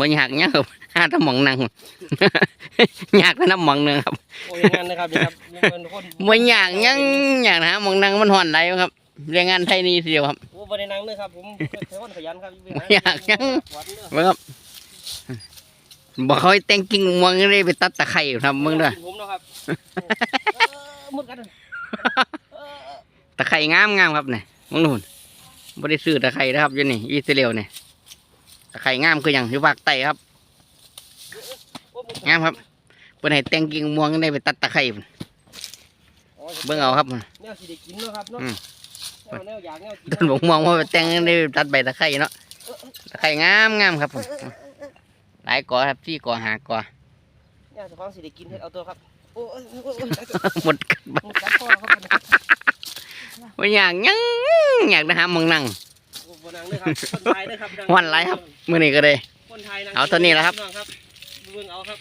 บ่อยากหยังครับหาแตะหมองนั่งอยากแต่น้ำหมองหนึงครับโอ้ยอย่างนั้นนะครับนี่ครับยังเป็นคนบ่อยากหยังอยากนะหมองนั่งมันห่อนไหลครับแรงงานไทยนี่ทีเดียวครับโอ้บ่ได้นั่งเลยครับผมเป็นคนขยันครับบ่อยากยังหวานเด้อเบิ่งครับบอกเขาให้แต่งกิ่งม่วงเลยไปตัดตะไคร้ครับมึงเด้อผมเนาะครับเออหมดกันเออตะไคร้งามงามครับเนี่ยมึงนู่นบ่ได้ซื้อตะไคร้นะครับอยู่นี่อิสราเอลเนี่ยตะ ไคร้งามคือหยังอยู่ภาคใต้ครับโอ้หมดงามครับเพิ่นให้แต่งกิ่งม่วงได้ไปตัดตะไคร้พุ่นอ๋อเบิ่งเอาครับแนวสิได้กินเนาะครับเนาะอืมแนวแนวอยากแนวกินต้นบกม่วงว่าไปแต่งได้ตัดใบตะไคร้เนาะตะไคร้งามงามครับผมหลายกอครับที่กอหากอแนวเฉพาะสิได้กินเฮ็ดเอาตัวครับโอ้ยโอ้ยโอ้ยโอ้ยหมดกันหมดกันพ่อครับว่าอยากหยังอยากนะฮะมึงนั่ง โอ้บ่นั่งเลยครับคนไทยเด้อครับวันไรครับ มือนี้ก็ได้ คนไทยนั่งเอาตัวนี้แหละครับพี่น้องครับเบิ่งเอาครับ